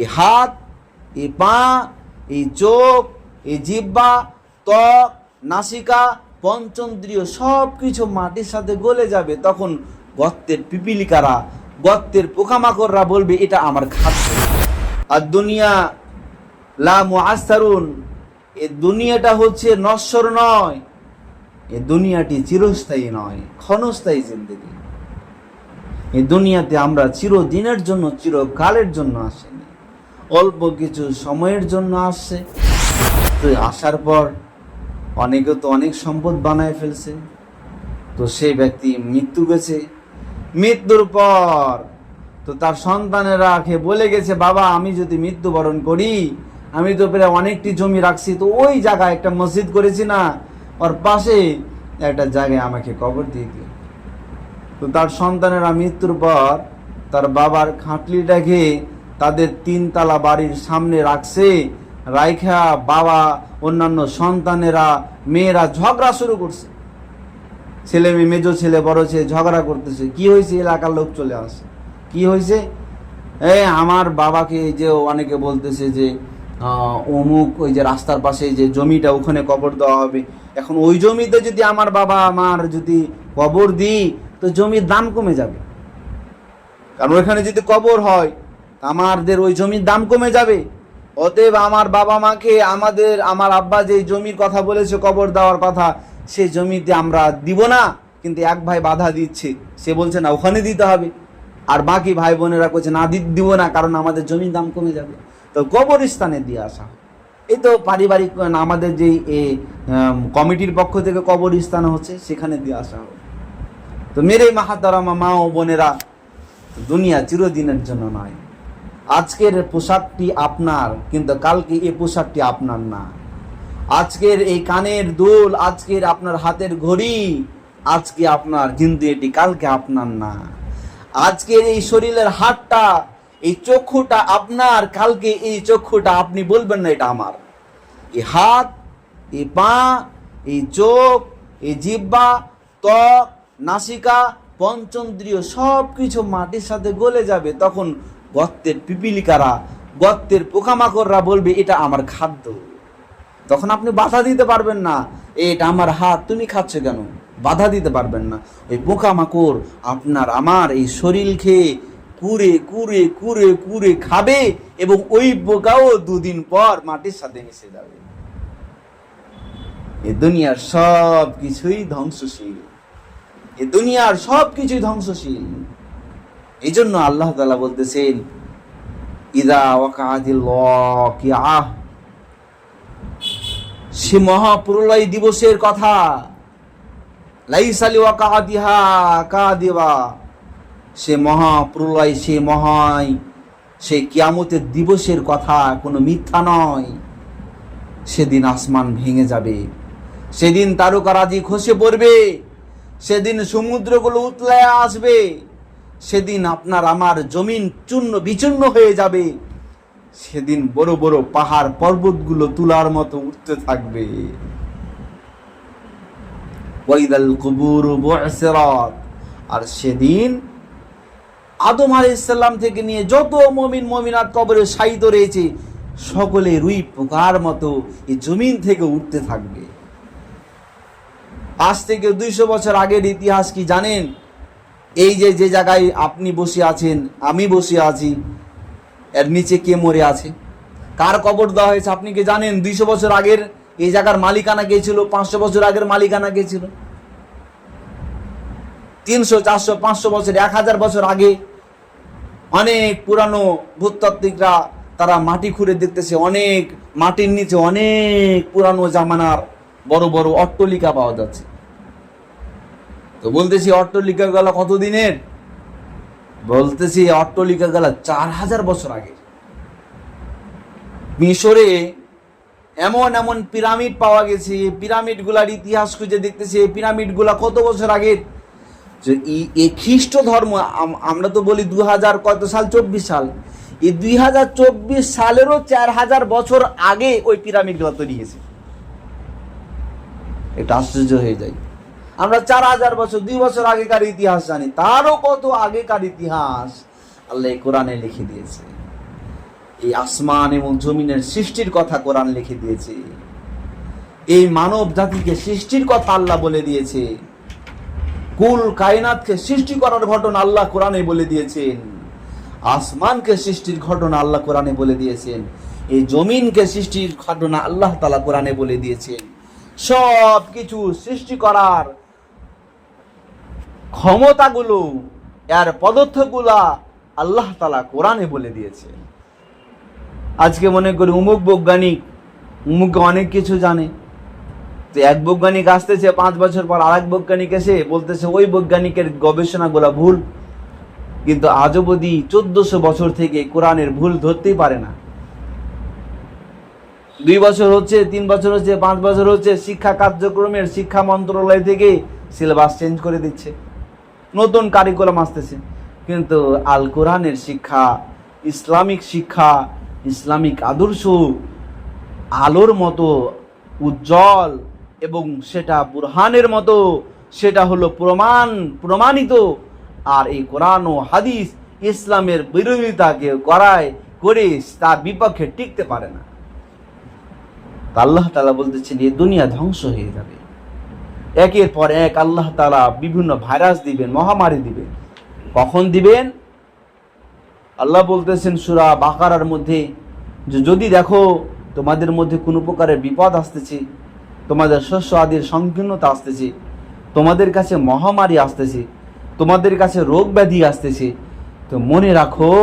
এই হাত এই পা এই চোখ এই জিব্বা ত্বক, নাসিকা, পঞ্চন্দ্রিয় সব কিছু মাটির সাথে গলে যাবে। তখন গর্তের পিপিলিকারা, গর্তের পোকামাকড়রা বলবে, এটা আমার খাদ্য। আর দুনিয়া, লা মুআসসারুন, এ দুনিয়াটা হচ্ছে নশ্বর নয়, এ দুনিয়াটি চিরস্থায়ী নয়, ক্ষণস্থায়ী জিন্দগি। এ দুনিয়াতে আমরা চিরদিনের জন্য, চিরকালের জন্য আসেনি। অল্প কিছু সময়ের জন্য আসছে। তো আসার পর অনেকে তো অনেক সম্পদ বানায় ফেলছে। তো সেই ব্যক্তি মৃত্যু গেছে। মৃত্যুর পর তো তার সন্তানেরা কে বলে গেছে, বাবা, আমি যদি মৃত্যুবরণ করি, আমি তো প্রায় অনেকটি জমি রাখছি, তো ওই জায়গায় একটা মসজিদ করেছি না, ওর পাশে একটা জায়গায় আমাকে কবর দিয়ে দিও। তো তার সন্তানেরা মৃত্যুর পর তার বাবার খাটলিটাকে তাদের তিনতলা বাড়ির সামনে রাখছে। রাইখা বাবা, অন্যান্য সন্তানেরা, মেয়েরা ঝগড়া শুরু করছে। ছেলে মেয়ে, মেজো ছেলে, বড় ছেলে ঝগড়া করতেছে। কি হয়েছে? এলাকার লোক চলে আসে কি হয়েছে? এই আমার বাবাকে এই যে অনেকে বলতেছে যে অমুক ওই যে রাস্তার পাশে যে জমিটা, ওখানে কবর দেওয়া হবে। এখন ওই জমিতে যদি আমার বাবা আমার যদি কবর দিই, তো জমির দাম কমে যাবে। কারণ ওইখানে যদি কবর হয় আমাদের ওই জমির দাম কমে যাবে। অতএব আমার বাবা মাকে, আমাদের, আমার আব্বা যে জমির কথা বলেছে, কবর দেওয়ার কথা, সেই জমিতে আমরা দিব না। কিন্তু এক ভাই বাধা দিচ্ছে। সে বলছে, না, ওখানে দিতে হবে। আর বাকি ভাই বোনেরা করছে না দিব না, কারণ আমাদের জমির দাম কমে যাবে। তো কবরস্থানে দিয়ে আসা। এই তো পারিবারিক আমাদের যেই কমিটির পক্ষ থেকে কবরস্থান হচ্ছে, সেখানে দিয়ে আসা হবে তো মেরে মাহাতারামা মা ও বোনেরা, দুনিয়া চিরদিনের জন্য নয়। আজকের পোশাকটি আপনার, কিন্তু কালকে এই পোশাকটি আপনার না। আজকের এই কানের দুল, আজকের আপনার হাতের ঘড়ি, আজকে আপনার কিন্তু এটি কালকে আপনার না। আজকের এই শরীরের হাতটা, এই চক্ষুটা আপনার, কালকে এই চক্ষুটা আপনি বলবেন না এটা আমার। এই হাত, এই পা, এই চোখ, এই জিব্বা, ত্বক, নাসিকা, পঞ্চন্দ্রিয় সব কিছু মাটির সাথে গলে যাবে, তখন গর্তের পিপিলিকারা, গর্তের পোকামাকড়রা বলবে, এটা আমার খাদ্য। তখন আপনি বাধা দিতে পারবেন না, এটা আমার হাত, তুমি খাচ্ছ কেন? বাধা দিতে পারবেন না। ওই পোকামাকড় আপনার, আমার এই শরীর খেয়ে কুরে কুরে কুরে কুরে খাবে এবং ওই পোকাও দুদিন পর মাটির সাথে মিশে যাবে। এ দুনিয়ার সব কিছুই ধ্বংসশীল। এ দুনিয়ার সব কিছুই ধ্বংসশীল। এই জন্য আল্লাহ তালা বলতেছেন, ইদা ওয়াকাদিল ওয়াকিআহ সে মহাপ্রলয় দিবসের কথা, লাইসালি ওয়াকাদিহা কাদিবা সে মহাপ্রলয়, সে মহায় সে কিয়ামতের দিবসের কথা কোনো মিথ্যা নয়। সেদিন আসমান ভেঙে যাবে, সেদিন তারকারাজি খসে পড়বে, সেদিন সমুদ্রগুলো উতলায় আসবে। সেদিন আপনার আমার জমিন চূর্ণ বিচূর্ণ হয়ে যাবে। সেদিন বড় বড় পাহাড় পর্বতগুলো তুলার মতো উঠতে থাকবে। আর সেদিন আদম আলাইসাল্লাম থেকে নিয়ে যত মমিন মমিনাত কবরে শায়িত রয়েছে, সকলে রুই পোকার মতো এই জমিন থেকে উঠতে থাকবে। আজ থেকে দুইশো বছর আগের ইতিহাস কি জানেন? এই যে যে জায়গায় আপনি বসে আছেন, আমি বসে আছি, এর নিচে কে মরে আছে? কার কবর দেওয়া হয়েছে আপনি কি জানেন? দুইশো বছর আগের এই জায়গার মালিকানা কে ছিল? পাঁচশো বছর আগের মালিকানা কে ছিল? তিনশো, চারশো, পাঁচশো বছর, এক হাজার বছর আগে অনেক পুরানো ভূতাত্ত্বিকরা তারা মাটি খুঁড়ে দেখতেছে, অনেক মাটির নিচে অনেক পুরানো জামানার বড় বড় অট্টলিকা পাওয়া যাচ্ছে। তো বলতেছি অট্টলিকা গলা কত দিনের বলতেছি অট্টলিকা গলা চার হাজার বছর আগে মিশরে এমন এমন পিরামিড পাওয়া গেছে পিরামিডগুলার ইতিহাস খুঁজে দেখতেছি, এই পিরামিডগুলা কত বছর আগের? যে খ্রিস্ট ধর্ম আমরা তো বলি দু হাজার কত সাল? চব্বিশ সাল। এই দুই হাজার চব্বিশ সালেরও চার হাজার বছর আগে ওই পিরামিডগুলো তৈরি হয়েছে। এটা আশ্চর্য হয়ে যায় আমরা চার হাজার বছর, দুই বছর আগেকার ইতিহাস জানি। তারও কত আগেকার ইতিহাস আল্লাহ কোরআনে লিখে দিয়েছে। এই আসমান এবং জমিনের সৃষ্টির কথা কোরআন লিখে দিয়েছে। এই মানব জাতিকে সৃষ্টির কথা আল্লাহ বলে দিয়েছে। কুল কায়নাতকে সৃষ্টি করার ঘটনা আল্লাহ কোরআনে বলে দিয়েছেন। আসমানকে সৃষ্টির ঘটনা আল্লাহ কোরআনে বলে দিয়েছেন। এই জমিনকে সৃষ্টির ঘটনা আল্লাহ তালা কোরআনে বলে দিয়েছেন। সব কিছু সৃষ্টি করার ক্ষমতাগুলো, এর পদার্থগুলা আল্লাহ তালা কোরআনে বলে দিয়েছে। আজকে মনে করি উমুক বৈজ্ঞানিক উমুক অনেক কিছু জানে। তো এক বৈজ্ঞানিক আসতেছে, পাঁচ বছর পর আরেক বৈজ্ঞানিক এসে বলতেছে, ওই বৈজ্ঞানিকের গবেষণাগুলো ভুল। কিন্তু আজ অবধি চোদ্দশো বছর থেকে কোরআনের ভুল ধরতেই পারে না। দুই বছর হচ্ছে, তিন বছর হচ্ছে, পাঁচ বছর হচ্ছে, শিক্ষা কার্যক্রমের শিক্ষা মন্ত্রণালয় থেকে সিলেবাস চেঞ্জ করে দিচ্ছে। নতুন কারিকুলাম আসতেছে। কিন্তু আল কোরআনের শিক্ষা, ইসলামিক শিক্ষা, ইসলামিক আদর্শ আলোর মতো, উজ্জ্বল এবং সেটা বুরহানের মতো, সেটা হলো প্রমাণ, প্রমাণিত। আর এই কোরআন ও হাদিস ইসলামের বিরোধিতাকে করায় করে তার বিপক্ষে টিকতে পারে না। আল্লাহ তালা বলতেছেন এই দুনিয়া ধ্বংস হয়ে যাবে। একের পর এক আল্লাহ তালা বিভিন্ন ভাইরাস দিবেন, মহামারী দিবেন। কখন দিবেন? আল্লাহ বলতেছেন সুরা বাকারার মধ্যে, যে যদি দেখো তোমাদের মধ্যে কোনো প্রকারের বিপদ আসতেছে, তোমাদের শস্য আদির সংকীর্ণতা আসতেছে, তোমাদের কাছে মহামারী আসতেছে, তোমাদের কাছে রোগ ব্যাধি আসতেছে, তো মনে রাখো,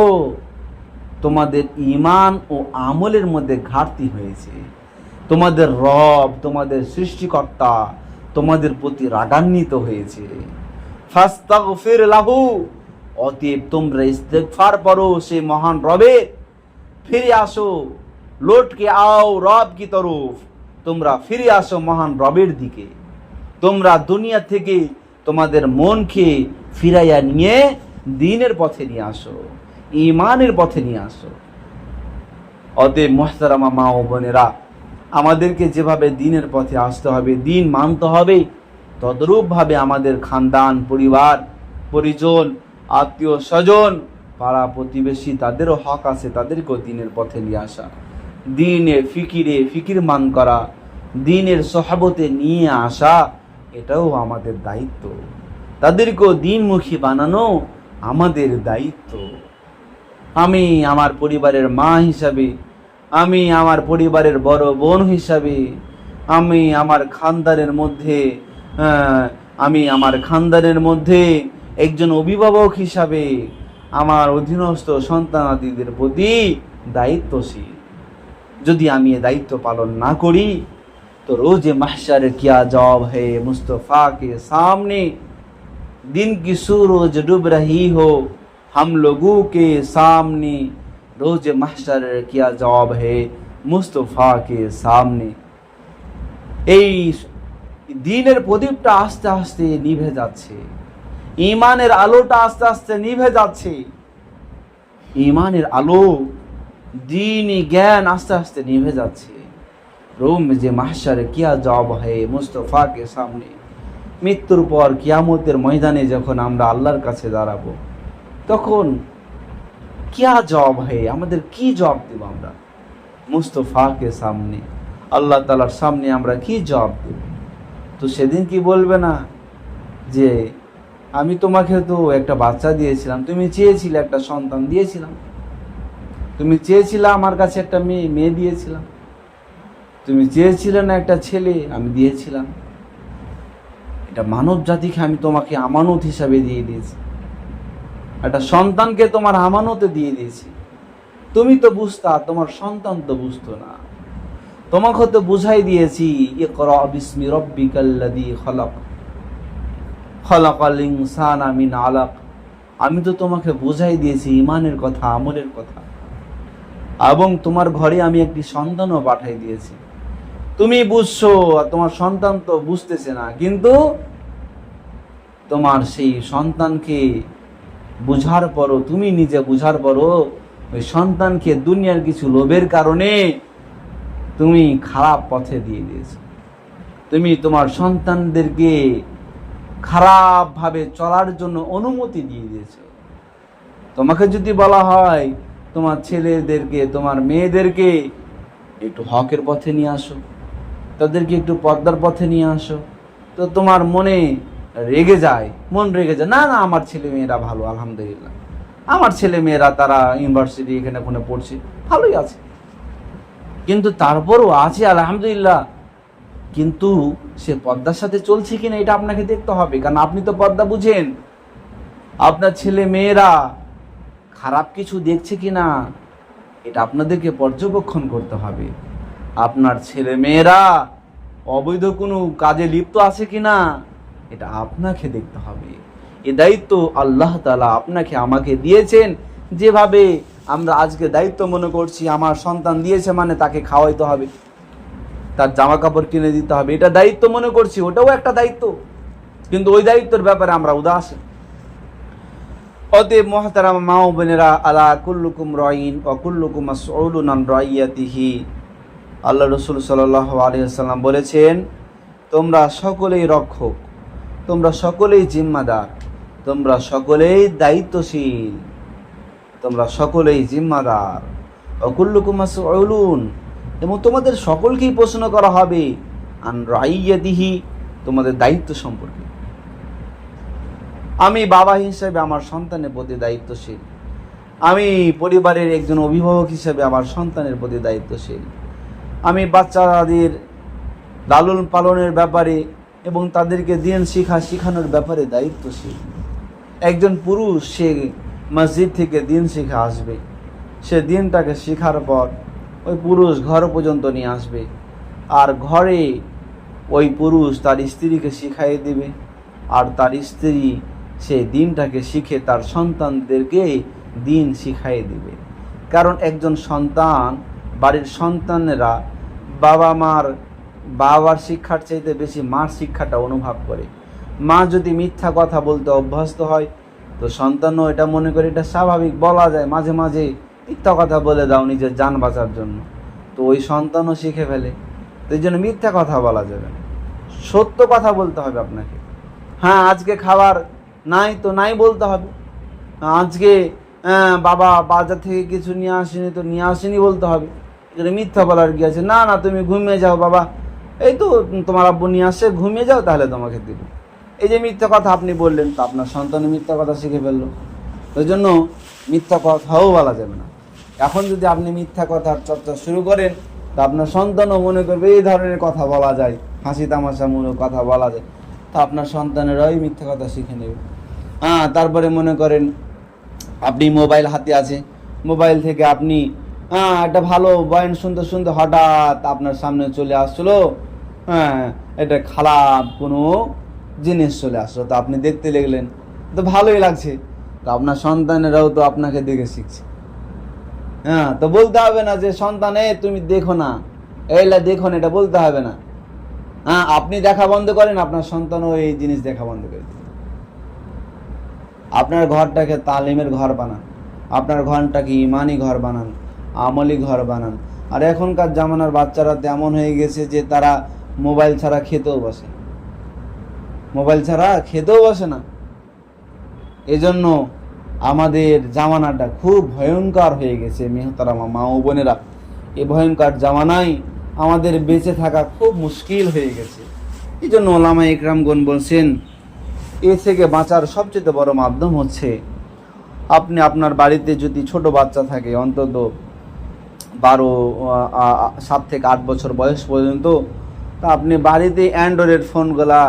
তোমাদের ইমান ও আমলের মধ্যে ঘাটতি হয়েছে। তোমাদের রব, তোমাদের সৃষ্টিকর্তা তোমাদের প্রতি রাগান্বিত হয়েছে। ফাস্তাগফির লাহু, অতএব তোমরা ইস্তেগফার করো সে মহান রবের ফিরে আসো, লোটকে আও রব কি তরফ, তোমরা ফিরে আসো মহান রবের দিকে। তোমরা দুনিয়া থেকে তোমাদের মনকে ফিরাইয়া নিয়ে দিনের পথে নিয়ে আসো ইমানের পথে নিয়ে আসো। অতএব মোহতারামা মা ও বোনেরা আমাদেরকে যেভাবে দিনের পথে আসতে হবে, দিন মানতে হবে, তদ্রূপভাবে আমাদের খানদান, পরিবার, পরিজন, আত্মীয় স্বজন, পাড়া প্রতিবেশী, তাদেরও হক আছে, তাদেরকেও দিনের পথে নিয়ে আসা। দিনে ফিকিরে ফিকির মান করা, দিনের সহাবতে নিয়ে আসা, এটাও আমাদের দায়িত্ব। তাদেরকেও দিনমুখী বানানো আমাদের দায়িত্ব। আমি আমার পরিবারের মা হিসাবে আমি আমার পরিবারের বড় বোন হিসাবে আমি আমার খানদানের মধ্যে আহ, আমি আমার খানদানের মধ্যে একজন অভিভাবক হিসাবে আমার অধীনস্থ সন্তানাদিদের প্রতি দায়িত্বশীল যদি আমি এ দায়িত্ব পালন না করি तो रोज महशर क्या जवाब है मुस्तफ़ा के सामने दिन की सूरज डूब रही हो हम लोगों के सामने रोज महशर क्या जवाब है মুস্তফা কে সামনে এই দিনের প্রদীপটা আস্তে আস্তে নিভে যাচ্ছে ইমানের আলোটা আস্তে আস্তে নিভে যাচ্ছে ইমানের আলো দিনই জ্ঞান আস্তে আস্তে নিভে যাচ্ছে রোম যে মাহসারে কিয়া জব হয় মুস্তফাকে সামনে মৃত্যুর পর কিয়ামতের ময়দানে যখন আমরা আল্লাহর কাছে দাঁড়াবো তখন কিয়া জব হয় আমাদের কি জব দেব আমরা? মুস্তফাকে সামনে। আল্লাহ তালার সামনে আমরা কি জব দেব? তো সেদিন কি বলবে না? যে, আমি তোমাকে তো একটা বাচ্চা দিয়েছিলাম, তুমি চেয়েছিলে একটা সন্তান দিয়েছিলাম। তুমি চেয়েছিলে আমার কাছে একটা মেয়ে মেয়ে দিয়েছিলাম। তুমি চেয়েছিলে না একটা ছেলে, আমি দিয়েছিলাম। এটা মানব জাতিকে আমি তোমাকে আমানত হিসাবে দিয়ে দিয়েছি। একটা সন্তানকে তোমার আমানতে দিয়ে দিয়েছি। তুমি তো বুঝতা, তোমার সন্তান তো বুঝতো না। তোমাকে তো বুঝাই দিয়েছি, ইকরা বিসমি রব্বিকাল্লাযী খলাক, খলাকাল ইনসানা মিন আলাক। আমি তো তোমাকে বুঝাই দিয়েছি, ইমানের কথা, আমলের কথা। এবং তোমার ঘরে আমি একটি সন্তানও পাঠাই দিয়েছি। তুমি বুঝছ, আর তোমার সন্তান তো বুঝতেছে না, কিন্তু তোমার সেই সন্তানকে বুঝার পরও, তুমি নিজে বুঝার পরও ওই সন্তানকে দুনিয়ার কিছু লোভের কারণে তুমি খারাপ পথে দিয়ে দিয়েছ। তুমি তোমার সন্তানদেরকে খারাপভাবে চলার জন্য অনুমতি দিয়ে দিয়েছ। তোমাকে যদি বলা হয়, তোমার ছেলেদেরকে, তোমার মেয়েদেরকে একটু হকের পথে নিয়ে আসো, তাদেরকে একটু পর্দার পথে নিয়ে আসো, তো তোমার মনে রেগে যায়, মন রেগে যায়, না না, আমার ছেলে মেয়েরা ভালো, আলহামদুলিল্লাহ। আমার ছেলে মেয়েরা তারা ইউনিভার্সিটি এখানে ওখানে পড়ছে, ভালোই আছে। কিন্তু তারপরও আছে, আলহামদুলিল্লাহ। কিন্তু সে পদ্মার সাথে চলছে কিনা এটা আপনাকে দেখতে হবে, কারণ আপনি তো পদ্মা বুঝেন। আপনার ছেলে মেয়েরা খারাপ কিছু দেখছে কিনা, এটা আপনাদেরকে পর্যবেক্ষণ করতে হবে। আপনার ছেলে মেয়েরা অবৈধ কোনো কাজে লিপ্ত আছে কিনা এটা আপনাকে দেখতে হবে। এ দায়িত্ব আল্লাহ তালা আপনাকে আমাকে দিয়েছেন। যেভাবে আমরা আজকে দায়িত্ব মনে করছি, আমার সন্তান দিয়েছে মানে তাকে খাওয়াইতে হবে। তার জামা কাপড় কিনে দিতে হবে। এটা দায়িত্ব মনে করছি, ওটাও একটা দায়িত্ব। কিন্তু ওই দায়িত্বের ব্যাপারে আমরা উদাসীন অতএব মহাতারাম মা ও বোনেরা, আলা কুল্লুকুম রয়িন অকুল্লুকুম কুল্লুকুম আসউলুনান রয়িয়াতিহি আল্লাহ রসুল সাল্লাহ আলিয়াল্লাম বলেছেন, তোমরা সকলেই রক্ষক। তোমরা সকলেই জিম্মাদার, তোমরা সকলেই দায়িত্বশীল, তোমরা সকলেই জিম্মাদার। অকুল্লুকুম আসউলুন এবং তোমাদের সকলকেই প্রশ্ন করা হবে, আন রাইয়াদিহি তোমাদের দায়িত্ব সম্পর্কে। আমি বাবা হিসেবে আমার সন্তানের প্রতি দায়িত্বশীল। আমি পরিবারের একজন অভিভাবক হিসেবে আমার সন্তানের প্রতি দায়িত্বশীল। আমি বাচ্চাদের লালন পালনের ব্যাপারে এবং তাদেরকে দিন শিখা শিখানোর ব্যাপারে দায়িত্বশীল। একজন পুরুষ, সে মসজিদ থেকে দিন শিখে আসবে। সে দিনটাকে শেখার পর ওই পুরুষ ঘর পর্যন্ত নিয়ে আসবে। আর ঘরে ওই পুরুষ তার স্ত্রীকে শিখাই দেবে। আর তার স্ত্রী সে দিনটাকে শিখে তার সন্তানদেরকে দিন শিখাই দেবে। কারণ একজন সন্তান, বাড়ির সন্তানেরা বাবা মার বাবার শিক্ষার চাইতে বেশি মার শিক্ষাটা অনুভব করে। মা যদি মিথ্যা কথা বলতে অভ্যস্ত হয় তো সন্তানও এটা মনে করে এটা স্বাভাবিক বলা যায় মাঝে মাঝে মিথ্যা কথা বলে দাও নিজের যান বাঁচার জন্য। তো ওই সন্তানও শিখে ফেলে। তো এই জন্য মিথ্যা কথা বলা যাবে না। সত্য কথা বলতে হবে আপনাকে। হ্যাঁ আজকে খাবার নাই তো নাই বলতে হবে। আজকে আহ, বাবা বাজার থেকে কিছু নিয়ে আসেনি তো নিয়ে আসেনি বলতে হবে। মিথ্যা বলার কি আছে? না না তুমি ঘুমিয়ে যাও বাবা। এই তো তোমার আব্বু নিয়ে আসছে ঘুমিয়ে যাও তাহলে তোমাকে দিব। এই যে মিথ্যা কথা আপনি বললেন, তো আপনার সন্তান মিথ্যা কথা শিখে ফেলল। ওই জন্য মিথ্যা কথাও বলা যাবে না। এখন যদি আপনি মিথ্যা কথার চর্চা শুরু করেন, তা আপনার সন্তানও মনে করবে এই ধরনের কথা বলা যায়, হাসি তামাশা তামাশামূলক কথা বলা যায়। তা আপনার সন্তানেরাই মিথ্যা কথা শিখে নেবে। হ্যাঁ তারপরে মনে করেন, আপনি মোবাইল হাতে আছে, মোবাইল থেকে আপনি হ্যাঁ একটা ভালো বয়ান শুনতে শুনতে হঠাৎ আপনার সামনে চলে আসলো হ্যাঁ এটা খারাপ কোনো জিনিস চলে আসলো। তো আপনি দেখতে লাগলেন, তো ভালোই লাগছে। তো আপনার সন্তানেরাও তো আপনাকে দেখে শিখছে। হ্যাঁ তো বলতে হবে না যে, সন্তান, তুমি দেখো না। এইলা দেখো না, এটা বলতে হবে না। হ্যাঁ আপনি দেখা বন্ধ করেন, আপনার সন্তানও এই জিনিস দেখা বন্ধ করে আপনার ঘরটাকে তালিমের ঘর বানান। আপনার ঘরটাকে ইমানি ঘর বানান, আমলি ঘর বানান। আর এখনকার জামানার বাচ্চারা তেমন হয়ে গেছে যে, তারা মোবাইল ছাড়া খেতেও বসে। মোবাইল ছাড়া খেতেও বসে না। এজন্য আমাদের জামানাটা খুব ভয়ঙ্কর হয়ে গেছে মেহতারামা, মা ও বোনেরা। এই ভয়ঙ্কর জামানায় আমাদের বেঁচে থাকা খুব মুশকিল হয়ে গেছে। এই জন্য ওলামা ইকরামগণ বলছেন, এ থেকে বাঁচার সবচেয়ে বড় মাধ্যম হচ্ছে, আপনি আপনার বাড়িতে যদি ছোট বাচ্চা থাকে, অন্তত বারো সাত থেকে আট বছর বয়স পর্যন্ত তা আপনি বাড়িতে অ্যান্ড্রয়েড ফোনগুলা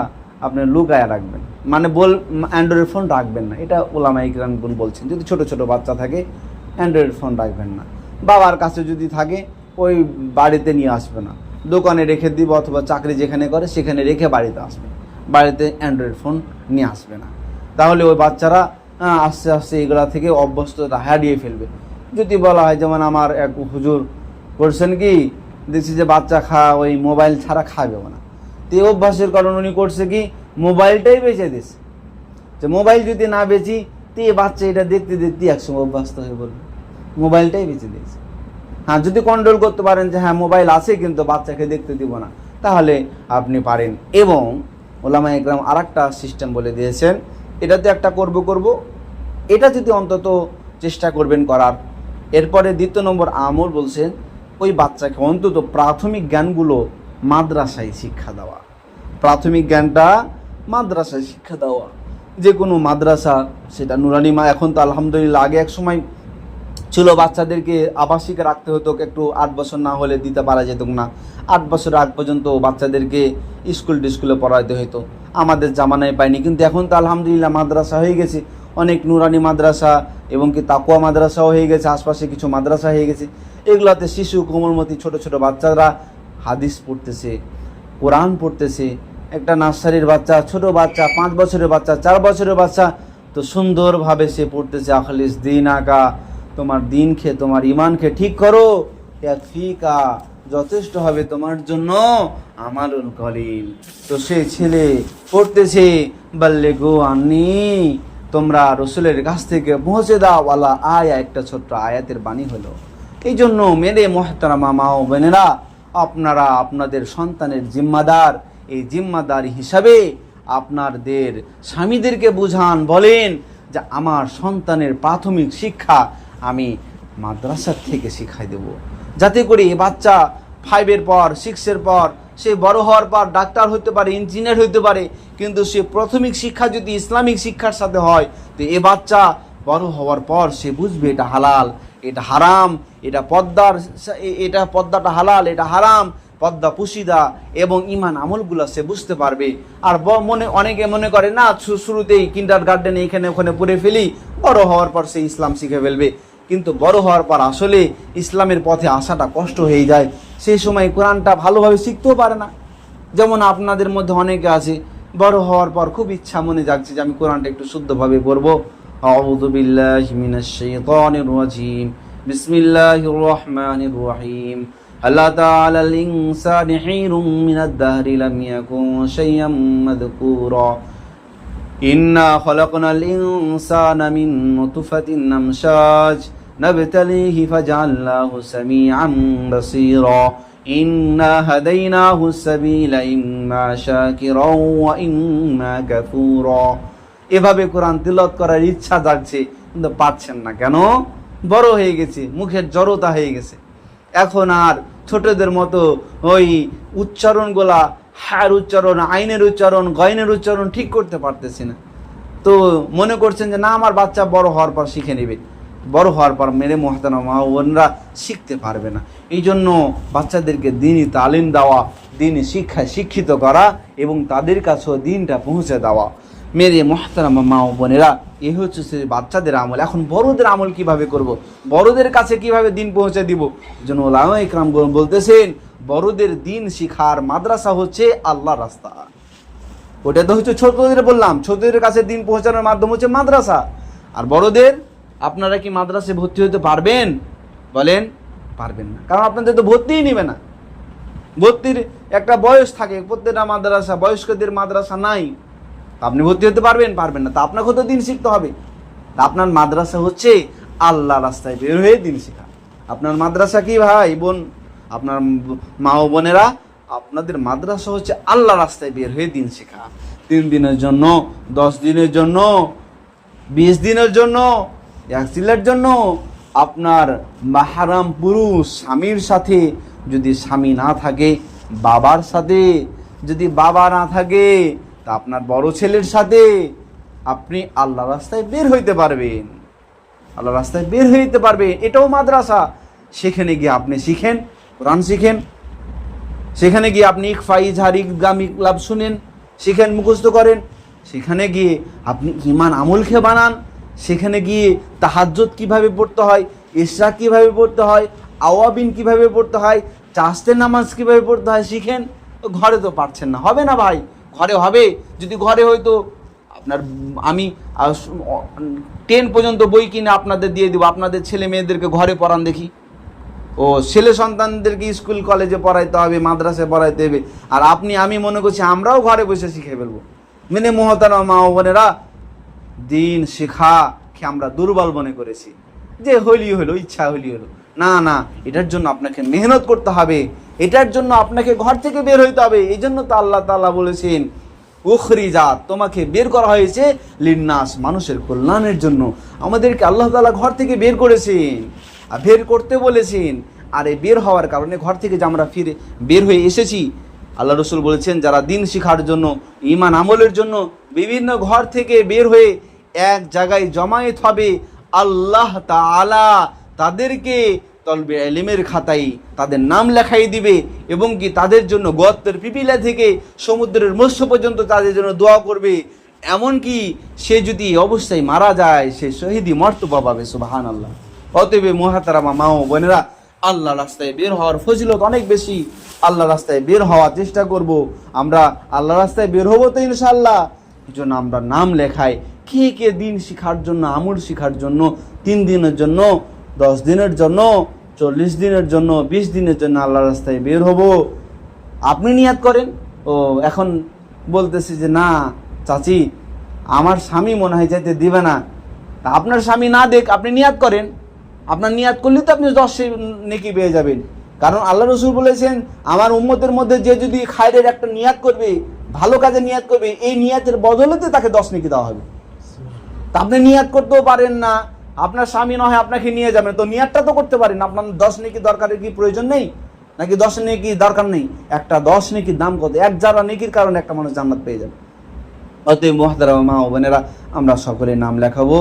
আপনি লুকায় রাখবেন। মানে বল, অ্যান্ড্রয়েড ফোন রাখবেন না। এটা ওলামা ইকরামগুন বলছেন। যদি ছোট ছোট বাচ্চা থাকে, অ্যান্ড্রয়েড ফোন রাখবেন না। বাবার কাছে যদি থাকে, ওই বাড়িতে নিয়ে আসবে না। দোকানে রেখে দিব অথবা চাকরি যেখানে করে, সেখানে রেখে বাড়িতে আসবে। বাড়িতে অ্যান্ড্রয়েড ফোন নিয়ে আসবে না। তাহলে ওই বাচ্চারা আস্তে আস্তে এগুলা থেকে অভ্যস্ততা হারিয়ে ফেলবে। যদি বলা হয়, যেমন আমার এক হুজুর করছেন কি দেখছি যে বাচ্চা খা, ওই মোবাইল ছাড়া খাবে না। তো এই অভ্যাসের কারণ উনি করছে কি মোবাইলটাই বেঁচে দিছে যে মোবাইল যদি না বেচি, তো এই বাচ্চা এটা দেখতে দেখতে একসঙ্গে অভ্যস্ত হয়ে পড়বে। মোবাইলটাই বেঁচে দিয়েছে। হ্যাঁ যদি কন্ট্রোল করতে পারেন যে হ্যাঁ মোবাইল আছে কিন্তু বাচ্চাকে দেখতে দিব না, তাহলে আপনি পারেন। এবং ওলামা একরাম আর একটা সিস্টেম বলে দিয়েছেন, এটাতে একটা করব করব। এটা যদি অন্তত চেষ্টা করবেন করার। এরপরে দ্বিতীয় নম্বর আমল বলছেন ওই বাচ্চাকে অন্তত প্রাথমিক জ্ঞানগুলো মাদ্রাসায় শিক্ষা দেওয়া। প্রাথমিক জ্ঞানটা মাদ্রাসায় শিক্ষা দেওয়া। যে কোনো মাদ্রাসা, সেটা নুরানি মা, এখন তো আলহামদুলিল্লাহ আগে এক সময় ছিল বাচ্চাদেরকে আবাসিক রাখতে হতো একটু আট বছর না হলে দিতে পারা যেত না। আট বছর আগ পর্যন্ত বাচ্চাদেরকে স্কুল টিস্কুলে পড়াইতে হতো আমাদের জামানায় পাইনি, কিন্তু এখন তো আলহামদুলিল্লাহ মাদ্রাসা হয়ে গেছে। অনেক নুরানি মাদ্রাসা এবং কি তাকুয়া মাদ্রাসাও হয়ে গেছে, আশপাশে কিছু মাদ্রাসা হয়ে গেছে। এগুলাতে শিশু কোমলমতি ছোট ছোট বাচ্চারা হাদিস পড়তেছে, কোরআন পড়তেছে, একটা নার্সারির বাচ্চা, ছোট বাচ্চা, পাঁচ বছরের বাচ্চা, চার বছরের বাচ্চা, তো সুন্দরভাবে সে পড়তেছে, আখলিস দিন আঁকা তোমার দিন খেয়ে তোমার ইমান খেয়ে ঠিক করো ফিকা, যথেষ্ট হবে তোমার জন্য আমারুল কলিল। তো সে ছেলে পড়তেছে, বললে গো আন্নি, তোমরা রসুলের কাছ থেকে পৌঁছে দাও, আল্লাহ আয়া, একটা ছোট্ট আয়াতের বাণী হলো। এই জন্য মেরে মহতারামা মা ও বোনেরা আপনারা আপনাদের সন্তানের জিম্মাদার। এই জিম্মাদার হিসাবে আপনাদের স্বামীদেরকে বুঝান, বলেন যে আমার সন্তানের প্রাথমিক শিক্ষা আমি মাদ্রাসার থেকে শিখাই দেব। যাতে করে এ বাচ্চা ফাইভের পর সিক্সের পর, সে বড় হওয়ার পর ডাক্তার হতে পারে ইঞ্জিনিয়ার হতে পারে, কিন্তু সে প্রাথমিক শিক্ষা যদি ইসলামিক শিক্ষার সাথে হয়, তো এ বাচ্চা বড় হওয়ার পর সে বুঝবে এটা হালাল। এটা হারাম, এটা পদ্মার, এটা পদ্মাটা হালাল, এটা হারাম, পদ্মা পুশিদা এবং ইমান আমলগুলো সে বুঝতে পারবে। আর মনে, অনেকে মনে করে, না শুরুতেই কিন্ডার গার্ডেনে এখানে ওখানে পড়ে ফেলি, বড় হওয়ার পর সে ইসলাম শিখে ফেলবে। কিন্তু বড় হওয়ার পর আসলে ইসলামের পথে আসাটা কষ্ট হয়ে যায়। সেই সময় কোরআনটা ভালোভাবে শিখতেও পারে না। যেমন আপনাদের মধ্যে অনেকে আছে, বড় হওয়ার পর খুব ইচ্ছা মনে যাচ্ছে যে আমি কোরআনটা একটু শুদ্ধভাবে পড়ব। أعوذ بالله من الشيطان الرجيم بسم الله الرحمن الرحيم هل أتى على الإنسان حين من الدهر لم يكن شيئا مذكورا إنا خلقنا الإنسان من نطفة أمشاج نبتليه فجعلناه سميعا بصيرا إنا هديناه السبيل إما شاكرا وإما كفورا এভাবে কোরআন তিলত করার ইচ্ছা জাগছে, কিন্তু পাচ্ছেন না। কেন? বড় হয়ে গেছে, মুখের জড়তা হয়ে গেছে। এখন আর ছোটদের মতো ওই উচ্চারণগুলা হার উচ্চারণ, আইনের উচ্চারণ, গয়নের উচ্চারণ ঠিক করতে পারতেছি না। তো মনে করছেন যে, না, আমার বাচ্চা বড় হওয়ার পর শিখে নেবে। বড় হওয়ার পর মেরে মহাতানা মা বোনরা শিখতে পারবে না। এই জন্য বাচ্চাদেরকে দিনই তালিম দেওয়া, দিনই শিক্ষায় শিক্ষিত করা এবং তাদের কাছেও দিনটা পৌঁছে দেওয়া। মেরে মহাতারামা মা ও বোনেরা, এ হচ্ছে সে বাচ্চাদের আমল। এখন বড়দের আমল কীভাবে করব। বড়দের কাছে কীভাবে দিন পৌঁছে দিব? যেন ওলামা ইকরাম বলতেছেন, বড়দের দিন শিখার মাদ্রাসা হচ্ছে আল্লাহ রাস্তা। ওটা তো হচ্ছে ছোটদের বললাম, ছোটদের কাছে দিন পৌঁছানোর মাধ্যম হচ্ছে মাদ্রাসা। আর বড়দের, আপনারা কি মাদ্রাসে ভর্তি হতে পারবেন? বলেন, পারবেন না। কারণ আপনাদের তো ভর্তিই নেবে না। ভর্তির একটা বয়স থাকে, প্রত্যেকটা মাদ্রাসা, বয়স্কদের মাদ্রাসা নাই। আপনি ভর্তি হতে পারবেন পারবেন না। তা আপনাকেও তো দিন শিখতে হবে। আপনার মাদ্রাসা হচ্ছে আল্লাহ রাস্তায় বের হয়ে দিন শেখা। আপনার মাদ্রাসা কি ভাই, বোন? আপনার মা ও বোনেরা, আপনাদের মাদ্রাসা হচ্ছে আল্লাহ রাস্তায় বের হয়ে দিন শেখা। তিন দিনের জন্য, দশ দিনের জন্য, বিশ দিনের জন্য, এক চিলের জন্য আপনার মাহারাম পুরুষ স্বামীর সাথে যদি স্বামী না থাকে, বাবার সাথে যদি বাবা না থাকে তা আপনার বড় ছেলের সাথে আপনি আল্লাহ রাস্তায় বের হইতে পারবেন। আল্লাহ রাস্তায় বের হইতে পারবেন। এটাও মাদ্রাসা। সেখানে গিয়ে আপনি শিখেন, কোরআন শিখেন। সেখানে গিয়ে আপনি ইকফাই ঝাড়ি গামি লাভ শুনেন, শিখেন, মুখস্থ করেন। সেখানে গিয়ে আপনি ইমান আমলকে বানান। সেখানে গিয়ে তাহাজ্জত কীভাবে পড়তে হয়, ইশরা কীভাবে পড়তে হয়, আওয়াবিন কীভাবে পড়তে হয় চাস্তের নামাজ কীভাবে পড়তে হয়, শিখেন। ঘরে তো পারছেন না। হবে না ভাই? ঘরে হবে, যদি ঘরে হয়তো আপনার, আমি টেন পর্যন্ত বই কিনে আপনাদের দিয়ে দেবো, আপনাদের ছেলে মেয়েদেরকে ঘরে পড়ান দেখি। ও, ছেলে সন্তানদেরকে স্কুল, কলেজে পড়াইতে হবে, মাদ্রাসায় পড়াইতে হবে। আর আপনি, আমি মনে করছি আমরাও ঘরে বসে শিখে ফেলব। মেনে মহতারা, মা বোনেরা, দিন শেখাকে আমরা দুর্বল মনে করেছি। যে হইলি হলো ইচ্ছা হইলি হলো না না, এটার জন্য আপনাকে মেহনত করতে হবে। এটার জন্য আপনাকে ঘর থেকে বের হইতে হবে। এই জন্য তো আল্লাহ তাআলা বলেছেন উখরি জাত তোমাকে বের করা হয়েছে লিন্নাস, মানুষের কল্যাণের জন্য। আমাদেরকে আল্লাহ তাআলা ঘর থেকে বের করেছেন। আর বের করতে বলেছেন, আর এই বের হওয়ার কারণে ঘর থেকে যে আমরা ফিরে, বের হয়ে এসেছি। আল্লাহ রসুল বলেছেন, যারা দিন শিখার জন্য ইমান আমলের জন্য বিভিন্ন ঘর থেকে বের হয়ে এক জায়গায় জমায়েত হবে, আল্লাহ তাআলা তাদেরকে তলবে এলিমের খাতায় তাদের নাম লেখাই দিবে এবং কি তাদের জন্য গর্তের পিপিলা থেকে সমুদ্রের মৎস্য পর্যন্ত তাদের জন্য দোয়া করবে। এমনকি সে যদি অবস্থায় মারা যায়, সে শহীদি মর্তবা পাবে সুবাহান আল্লাহ অতএব মহাতারামা মা ও বোনেরা, আল্লাহ রাস্তায় বের হওয়ার ফজিলত অনেক বেশি। আল্লাহ রাস্তায় বের হওয়ার চেষ্টা করব। আমরা আল্লাহ রাস্তায় বের হব তো ইনশাল্লাহ এই জন্য আমরা নাম লেখাই। কে কে দিন শিখার জন্য, আমল শিখার জন্য, তিন দিনের জন্য, দশ দিনের জন্য চল্লিশ দিনের জন্য, বিশ দিনের জন্য আল্লাহ রাস্তায় বের হব। আপনি নিয়াত করেন? ও, এখন বলতেছি যে, না, চাচি, আমার স্বামী মনে হয় যাইতে দিবে না। তা আপনার স্বামী না দেখ, আপনি নিয়াত করেন। আপনার নিয়াত করলে তো আপনি দশ নেকি পেয়ে যাবেন। কারণ আল্লাহ রসুল বলেছেন, আমার উম্মতের মধ্যে যে যদি খায়রের একটা নিয়াত করবে, ভালো কাজে নিয়াত করবে, এই নিয়াতের বদলেতে তাকে দশ নেকি দেওয়া হবে। তা আপনি নিয়াত করতেও পারেন না। আপনার স্বামী নয়, আপনাকে নিয়ে যাবেন। তো নিয়ারটা তো করতে পারেন। আপনার দশ নেকি দরকারের কি প্রয়োজন নেই? নাকি দশ নেকি দরকার নেই? একটা দশ নেকির দাম কত? এক যারা নেকির কারণে একটা মানুষ জান্নাত পেয়ে যাবে। অতএব মহাদারা মা ও বোনেরা, আমরা সকলে নাম লেখাবো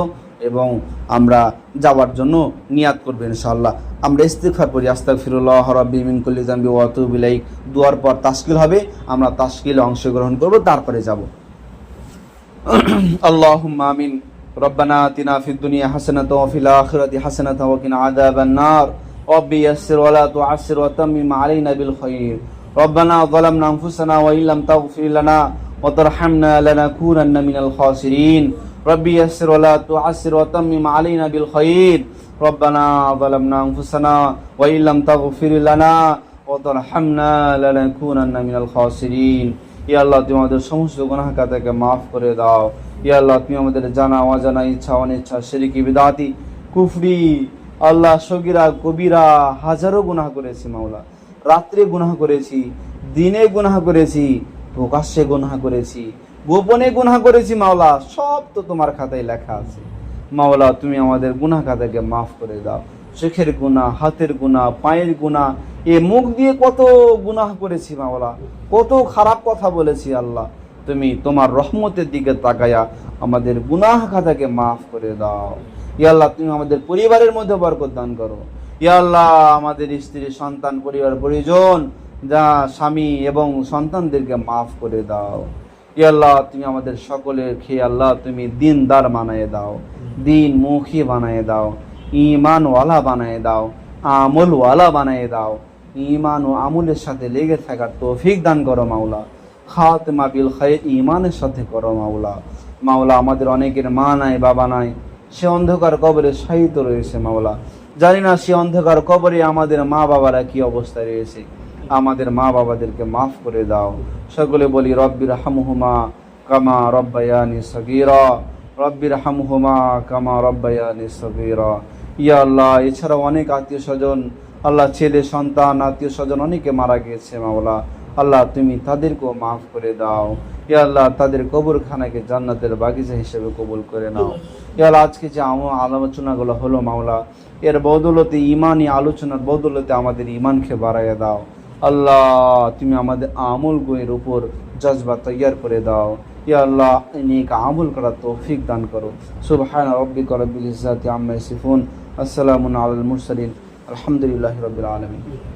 এবং আমরা যাওয়ার জন্য নিয়াত করব ইনশাল্লাহ আমরা ইস্তিফার করি আস্তাক ফিরুল্লাহ রব্বি মিনকুল্লি জাম্বি ওয়াতুবিলাইক দুয়ার পর তাস্কিল হবে, আমরা তাস্কিলে অংশগ্রহণ করব, তারপরে যাব। আল্লাহ মামিন ربنا آتنا في الدنيا حسنة وفي الآخرة حسنة وقنا عذاب النار ربي يسر ولا تعسر وتمم علينا بالخير ربنا ظلمنا أنفسنا وإن لم تغفر لنا وترحمنا لنكونن من الخاسرين ربي يسر ولا تعسر وتمم علينا بالخير ربنا ظلمنا أنفسنا وإن لم تغفر لنا وترحمنا لنكونن من الخاسرين ইয়া আল্লাহ তুমি আমাদের সমস্ত গুনাহ কাতাকে মাফ করে দাও ইয়া আল্লাহ, তুমি আমাদের জানা, অজানা, ইচ্ছা, অনিচ্ছা শিরিকি বিদাতি, কুফরি, আল্লাহ, সগিরা, কবিরা, হাজারো গুনাহ করেছি মাওলা। রাত্রে গুনাহ করেছি, দিনে গুনাহ করেছি, প্রকাশ্যে গুনাহ করেছি, গোপনে গুনাহ করেছি মাওলা, সব তো তোমার খাতায় লেখা আছে। মাওলা, তুমি আমাদের গুনাহ খাতাকে মাফ করে দাও। চোখের গুণা হাতের গুণা পায়ের গুণা এ মুখ দিয়ে কত গুনাহ করেছি মাওলা, কত খারাপ কথা বলেছি আল্লাহ। তুমি তোমার রহমতের দিকে তাকায়া আমাদের গুনাহ খাতাকে মাফ করে দাও। ইয়া আল্লাহ, তুমি আমাদের পরিবারের মধ্যে বরকত দান করো। ইয়া আল্লাহ, আমাদের স্ত্রী, সন্তান, পরিবার, পরিজন, যা স্বামী এবং সন্তানদেরকে মাফ করে দাও। ইয়া আল্লাহ, তুমি আমাদের সকলের খেয়ে আল্লাহ, তুমি দিনদার বানায় দাও। দিন মুখী বানায় দাও। ইমানওয়ালা বানায় দাও। আমলওয়ালা বানায় দাও। ইমান ও আমলের সাথে লেগে থাকার তৌফিক দান করো মাওলা। খাতমা বিল খায়ের ইমানের সাথে করো মাওলা। মাওলা আমাদের অনেকের মা নাই, বাবা নাই। সে অন্ধকার কবরে শায়িত রয়েছে মাওলা। জানি না সে অন্ধকার কবরে আমাদের মা বাবারা কি অবস্থায় রয়েছে। আমাদের মা বাবাদেরকে মাফ করে দাও। সকলে বলি রব্বির হামহুমা কামা রব্বায়ানি সগীরা। রব্বির হামহুমা কামা রব্বায়ানি সগীরা। ইয়া আল্লাহ, এছাড়াও অনেক আত্মীয় স্বজন, আল্লাহ ছেলে, সন্তান, আত্মীয় স্বজন অনেকে মারা গিয়েছে মাওলা। আল্লাহ, তুমি তাদেরকেও মাফ করে দাও। ইয়া আল্লাহ, তাদের কবরখানাকে জান্নাতের বাগিচা হিসেবে কবুল করে নাও। ইয়া আল্লাহ, আজকে যে আম- আলোচনাগুলো হলো মাওলা, এর বদলতে ইমানই আলোচনার বদলতে আমাদের ইমানকে বাড়াইয়া দাও। আল্লাহ, তুমি আমাদের আমল গুয়ের উপর জজবা তৈয়ার করে দাও। ইয়া আল্লাহ, নেক আমল করার তৌফিক দান করো। সুবহান রব্বিকা রব্বিল ইজ্জাতি আম্মা ইয়াসিফুন। আসসালামু আলাল মুরসালিন। আলহামদুলিল্লাহি রাব্বিল আলামিন।